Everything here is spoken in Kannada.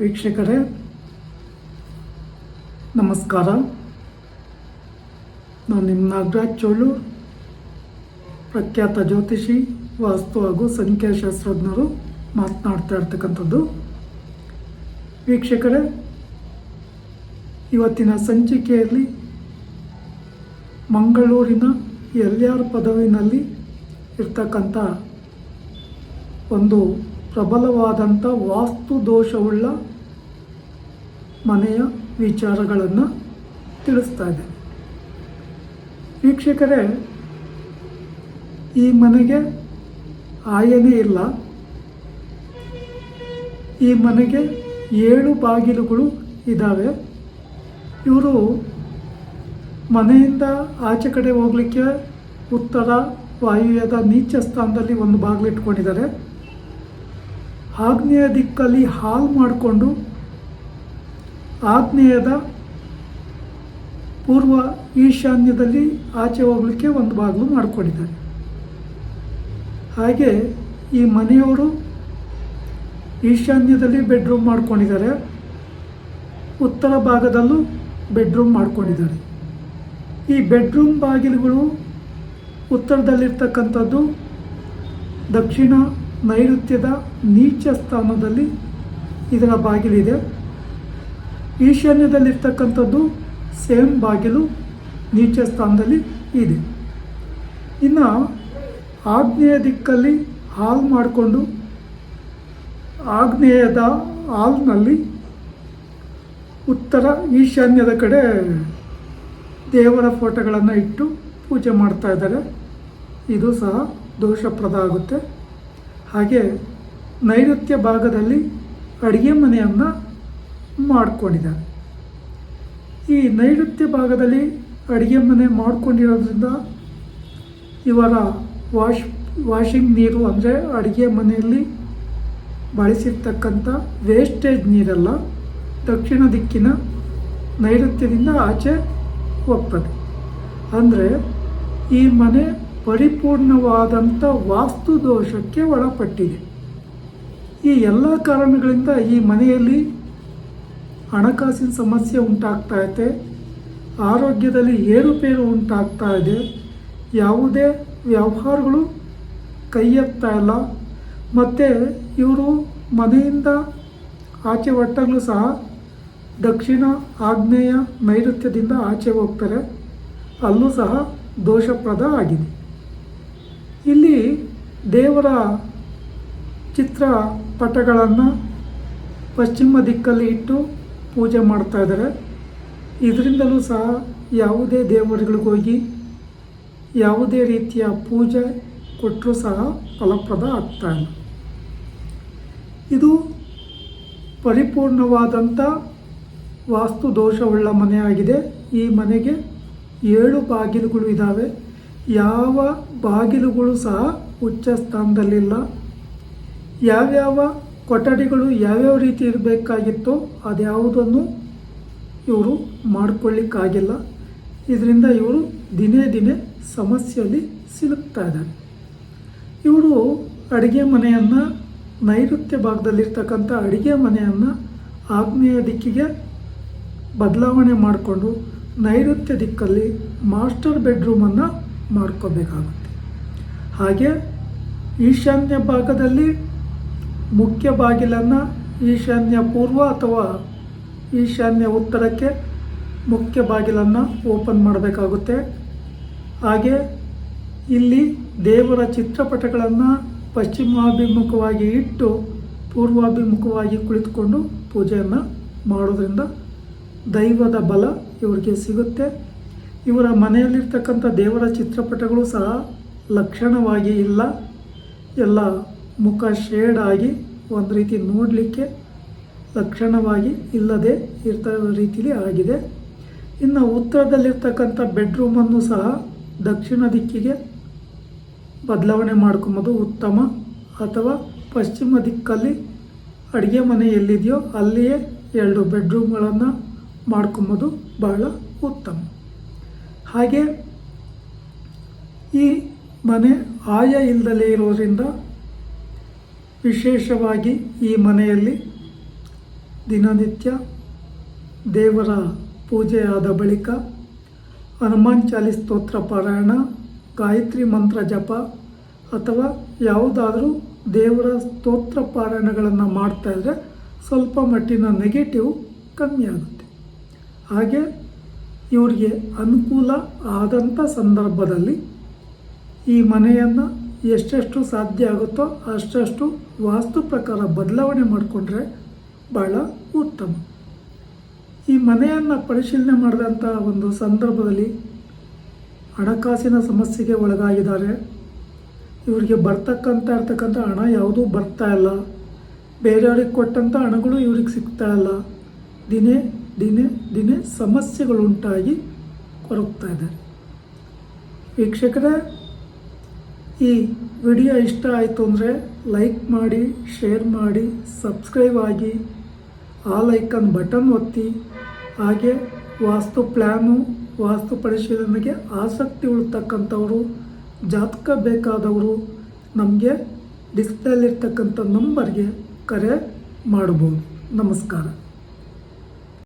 ವೀಕ್ಷಕರೇ, ನಮಸ್ಕಾರ. ನಾನು ನಿಮ್ಮ ನಾಗರಾಜ್ ಚೋಳು, ಪ್ರಖ್ಯಾತ ಜ್ಯೋತಿಷಿ, ವಾಸ್ತು ಹಾಗೂ ಸಂಖ್ಯಾಶಾಸ್ತ್ರಜ್ಞರು ಮಾತನಾಡ್ತಾ ಇರ್ತಕ್ಕಂಥದ್ದು. ವೀಕ್ಷಕರೇ, ಇವತ್ತಿನ ಸಂಚಿಕೆಯಲ್ಲಿ ಮಂಗಳೂರಿನ ಎಲ್ ಆರ್ ಪದವಿನಲ್ಲಿ ಇರ್ತಕ್ಕಂಥ ಒಂದು ಪ್ರಬಲವಾದಂಥ ವಾಸ್ತು ದೋಷವುಳ್ಳ ಮನೆಯ ವಿಚಾರಗಳನ್ನು ತಿಳಿಸ್ತಾ ಇದೆ ವೀಕ್ಷಕರೇ, ಈ ಮನೆಗೆ ಆಯನೇ ಇಲ್ಲ. ಈ ಮನೆಗೆ ಏಳು ಬಾಗಿಲುಗಳು ಇದ್ದಾವೆ ಇವರು ಮನೆಯಿಂದ ಆಚೆ ಕಡೆ ಹೋಗಲಿಕ್ಕೆ ಉತ್ತರ ವಾಯುವ್ಯದ ನೀಚ ಸ್ಥಾನದಲ್ಲಿ ಒಂದು ಬಾಗಿಲು ಇಟ್ಕೊಂಡಿದ್ದಾರೆ. ಆಗ್ನೇಯ ದಿಕ್ಕಲ್ಲಿ ಹಾಲ್ ಮಾಡಿಕೊಂಡು ಆಗ್ನೇಯದ ಪೂರ್ವ ಈಶಾನ್ಯದಲ್ಲಿ ಆಚೆ ಹೋಗಲಿಕ್ಕೆ ಒಂದು ಬಾಗಿಲು ಮಾಡಿಕೊಂಡಿದ್ದಾರೆ. ಹಾಗೆ ಈ ಮನೆಯವರು ಈಶಾನ್ಯದಲ್ಲಿ ಬೆಡ್ರೂಮ್ ಮಾಡ್ಕೊಂಡಿದ್ದಾರೆ. ಉತ್ತರ ಭಾಗದಲ್ಲೂ ಬೆಡ್ರೂಮ್ ಮಾಡ್ಕೊಂಡಿದ್ದಾರೆ. ಈ ಬೆಡ್ರೂಮ್ ಬಾಗಿಲುಗಳು ಉತ್ತರದಲ್ಲಿರ್ತಕ್ಕಂಥದ್ದು ದಕ್ಷಿಣ ನೈಋತ್ಯದ ನೀಚ ಸ್ಥಾನದಲ್ಲಿ ಇದರ ಬಾಗಿಲಿದೆ ಈಶಾನ್ಯದಲ್ಲಿರ್ತಕ್ಕಂಥದ್ದು ಸೇಮ್ ಬಾಗಿಲು ನೀಚ ಸ್ಥಾನದಲ್ಲಿ ಇದೆ. ಇನ್ನು ಆಗ್ನೇಯ ದಿಕ್ಕಲ್ಲಿ ಹಾಲ್ ಮಾಡಿಕೊಂಡು ಆಗ್ನೇಯದ ಹಾಲ್ನಲ್ಲಿ ಉತ್ತರ ಈಶಾನ್ಯದ ಕಡೆ ದೇವರ ಫೋಟೋಗಳನ್ನು ಇಟ್ಟು ಪೂಜೆ ಮಾಡ್ತಾ ಇದ್ದಾರೆ. ಇದು ಸಹ ದೋಷಪ್ರದ ಆಗುತ್ತೆ. ಹಾಗೆ ನೈಋತ್ಯ ಭಾಗದಲ್ಲಿ ಅಡುಗೆ ಮನೆಯನ್ನು ಮಾಡಿಕೊಂಡಿದ್ದಾರೆ. ಈ ನೈಋತ್ಯ ಭಾಗದಲ್ಲಿ ಅಡುಗೆ ಮನೆ ಮಾಡಿಕೊಂಡಿರೋದ್ರಿಂದ ಇವರ ವಾಶ್, ವಾಷಿಂಗ್ ನೀರು ಅಂದರೆ ಅಡುಗೆ ಮನೆಯಲ್ಲಿ ಬಳಸಿರ್ತಕ್ಕಂಥ ವೇಸ್ಟೇಜ್ ನೀರೆಲ್ಲ ದಕ್ಷಿಣ ದಿಕ್ಕಿನ ನೈಋತ್ಯದಿಂದ ಆಚೆ ಹೋಗ್ತದೆ. ಅಂದರೆ ಈ ಮನೆ ಪರಿಪೂರ್ಣವಾದಂಥ ವಾಸ್ತು ದೋಷಕ್ಕೆ ಒಳಪಟ್ಟಿದೆ. ಈ ಎಲ್ಲ ಕಾರಣಗಳಿಂದ ಈ ಮನೆಯಲ್ಲಿ ಹಣಕಾಸಿನ ಸಮಸ್ಯೆ ಉಂಟಾಗ್ತಾ ಇದೆ, ಆರೋಗ್ಯದಲ್ಲಿ ಏರುಪೇರು ಉಂಟಾಗ್ತಾ ಇದೆ, ಯಾವುದೇ ವ್ಯವಹಾರಗಳು ಕೈ ಎತ್ತಾ ಇಲ್ಲ. ಮತ್ತು ಇವರು ಮನೆಯಿಂದ ಆಚೆ ಒಟ್ಟಾಗಲೂ ಸಹ ದಕ್ಷಿಣ ಆಗ್ನೇಯ ನೈಋತ್ಯದಿಂದ ಆಚೆ ಹೋಗ್ತಾರೆ. ಅಲ್ಲೂ ಸಹ ದೋಷಪ್ರದ ಆಗಿದೆ. ಇಲ್ಲಿ ದೇವರ ಚಿತ್ರ ಪಟಗಳನ್ನು ಪಶ್ಚಿಮ ದಿಕ್ಕಲ್ಲಿ ಇಟ್ಟು ಪೂಜೆ ಮಾಡ್ತಾ ಇದ್ದಾರೆ. ಇದರಿಂದಲೂ ಸಹ ಯಾವುದೇ ದೇವರುಗಳಿಗೋಗಿ ಯಾವುದೇ ರೀತಿಯ ಪೂಜೆ ಕೊಟ್ಟರೂ ಸಹ ಫಲಪ್ರದ ಆಗ್ತಾ ಇಲ್ಲ. ಇದು ಪರಿಪೂರ್ಣವಾದಂಥ ವಾಸ್ತು ದೋಷವುಳ್ಳ ಮನೆಯಾಗಿದೆ. ಈ ಮನೆಗೆ ಏಳು ಬಾಗಿಲುಗಳು ಇದ್ದಾವೆ. ಯಾವ ಬಾಗಿಲುಗಳು ಸಹ ಉಚ್ಚ ಸ್ಥಾನದಲ್ಲಿಲ್ಲ. ಯಾವ್ಯಾವ ಕೊಠಡಿಗಳು ಯಾವ್ಯಾವ ರೀತಿ ಇರಬೇಕಾಗಿತ್ತೋ ಅದ್ಯಾವುದನ್ನು ಇವರು ಮಾಡ್ಕೊಳ್ಳಿಕ್ಕಾಗಿಲ್ಲ. ಇದರಿಂದ ಇವರು ದಿನೇ ದಿನೇ ಸಮಸ್ಯೆಯಲ್ಲಿ ಸಿಲುಕ್ತಾ ಇದ್ದಾರೆ. ಇವರು ಅಡುಗೆ ಮನೆಯನ್ನು ನೈಋತ್ಯ ಭಾಗದಲ್ಲಿರ್ತಕ್ಕಂಥ ಅಡುಗೆ ಮನೆಯನ್ನು ಆಗ್ನೇಯ ದಿಕ್ಕಿಗೆ ಬದಲಾವಣೆ ಮಾಡಿಕೊಂಡು ನೈಋತ್ಯ ದಿಕ್ಕಲ್ಲಿ ಮಾಸ್ಟರ್ ಬೆಡ್ರೂಮನ್ನು ಮಾಡ್ಕೋಬೇಕಾಗುತ್ತೆ. ಹಾಗೆ ಈಶಾನ್ಯ ಭಾಗದಲ್ಲಿ ಮುಖ್ಯ ಬಾಗಿಲನ್ನು ಈಶಾನ್ಯ ಪೂರ್ವ ಅಥವಾ ಈಶಾನ್ಯ ಉತ್ತರಕ್ಕೆ ಮುಖ್ಯ ಬಾಗಿಲನ್ನು ಓಪನ್ ಮಾಡಬೇಕಾಗುತ್ತೆ. ಹಾಗೆ ಇಲ್ಲಿ ದೇವರ ಚಿತ್ರಪಟಗಳನ್ನು ಪಶ್ಚಿಮಾಭಿಮುಖವಾಗಿ ಇಟ್ಟು ಪೂರ್ವಾಭಿಮುಖವಾಗಿ ಕುಳಿತುಕೊಂಡು ಪೂಜೆಯನ್ನು ಮಾಡೋದರಿಂದ ದೈವದ ಬಲ ಇವರಿಗೆ ಸಿಗುತ್ತೆ. ಇವರ ಮನೆಯಲ್ಲಿರ್ತಕ್ಕಂಥ ದೇವರ ಚಿತ್ರಪಟಗಳು ಸಹ ಲಕ್ಷಣವಾಗಿ ಇಲ್ಲ. ಎಲ್ಲ ಮುಖ ಶೇಡ್ ಆಗಿ ಒಂದು ರೀತಿ ನೋಡಲಿಕ್ಕೆ ಲಕ್ಷಣವಾಗಿ ಇಲ್ಲದೆ ಇರ್ತ ರೀತಿಲಿ ಆಗಿದೆ. ಇನ್ನು ಉತ್ತರದಲ್ಲಿರ್ತಕ್ಕಂಥ ಬೆಡ್ರೂಮನ್ನು ಸಹ ದಕ್ಷಿಣ ದಿಕ್ಕಿಗೆ ಬದಲಾವಣೆ ಮಾಡ್ಕೊಂಬೋದು ಉತ್ತಮ. ಅಥವಾ ಪಶ್ಚಿಮ ದಿಕ್ಕಲ್ಲಿ ಅಡುಗೆ ಮನೆ ಎಲ್ಲಿದೆಯೋ ಅಲ್ಲಿಯೇ ಎರಡು ಬೆಡ್ರೂಮ್ಗಳನ್ನು ಮಾಡ್ಕೊಂಬೋದು ಬಹಳ ಉತ್ತಮ. ಹಾಗೆ ಈ ಮನೆ ಆಯ ಇಲ್ಲದಲೇ ಇರೋದರಿಂದ ವಿಶೇಷವಾಗಿ ಈ ಮನೆಯಲ್ಲಿ ದಿನನಿತ್ಯ ದೇವರ ಪೂಜೆ ಆದ ಬಳಿಕ ಹನುಮಾನ್ ಚಾಲಿ ಸ್ತೋತ್ರ ಪಾರಾಯಣ, ಗಾಯತ್ರಿ ಮಂತ್ರ ಜಪ ಅಥವಾ ಯಾವುದಾದರೂ ದೇವರ ಸ್ತೋತ್ರ ಪಾರಾಯಣಗಳನ್ನು ಮಾಡ್ತಾಯಿದ್ರೆ ಸ್ವಲ್ಪ ಮಟ್ಟಿನ ನೆಗೆಟಿವ್ ಕಮ್ಮಿ ಆಗುತ್ತೆ. ಹಾಗೆ ಇವರಿಗೆ ಅನುಕೂಲ ಆದಂಥ ಸಂದರ್ಭದಲ್ಲಿ ಈ ಮನೆಯನ್ನು ಎಷ್ಟೆಷ್ಟು ಸಾಧ್ಯ ಆಗುತ್ತೋ ಅಷ್ಟಷ್ಟು ವಾಸ್ತು ಪ್ರಕಾರ ಬದಲಾವಣೆ ಮಾಡಿಕೊಂಡ್ರೆ ಭಾಳ ಉತ್ತಮ. ಈ ಮನೆಯನ್ನು ಪರಿಶೀಲನೆ ಮಾಡಿದಂಥ ಒಂದು ಸಂದರ್ಭದಲ್ಲಿ ಹಣಕಾಸಿನ ಸಮಸ್ಯೆಗೆ ಒಳಗಾಗಿದ್ದಾರೆ. ಇವರಿಗೆ ಬರ್ತಕ್ಕಂಥ ಇರ್ತಕ್ಕಂಥ ಹಣ ಯಾವುದೂ ಬರ್ತಾ ಇಲ್ಲ. ಬೇರೆಯವ್ರಿಗೆ ಕೊಟ್ಟಂಥ ಹಣಗಳು ಇವ್ರಿಗೆ ಸಿಗ್ತಾ ಇಲ್ಲ. ದಿನೇ ದಿನೇ ದಿನೇ ಸಮಸ್ಯೆಗಳುಂಟಾಗಿ ಕೊರಗ್ತಾ ಇದ್ದಾರೆ ವೀಕ್ಷಕರೇ, ಈ ವಿಡಿಯೋ ಇಷ್ಟ ಆಯಿತು ಅಂದರೆ ಲೈಕ್ ಮಾಡಿ, ಶೇರ್ ಮಾಡಿ, ಸಬ್ಸ್ಕ್ರೈಬ್ ಆಗಿ ಆ ಲೈಕನ್ ಬಟನ್ ಒತ್ತಿ, ಹಾಗೆ ವಾಸ್ತು ಪ್ಲ್ಯಾನು ವಾಸ್ತು ಪರಿಶೀಲನೆಗೆ ಆಸಕ್ತಿ ಉಳ್ತಕ್ಕಂಥವರು, ಜಾತಕ ಬೇಕಾದವರು ನಮಗೆ ಡಿಸ್ಪ್ಲೇಲಿರ್ತಕ್ಕಂಥ ನಂಬರ್ಗೆ ಕರೆ ಮಾಡ್ಬೋದು. ನಮಸ್ಕಾರ.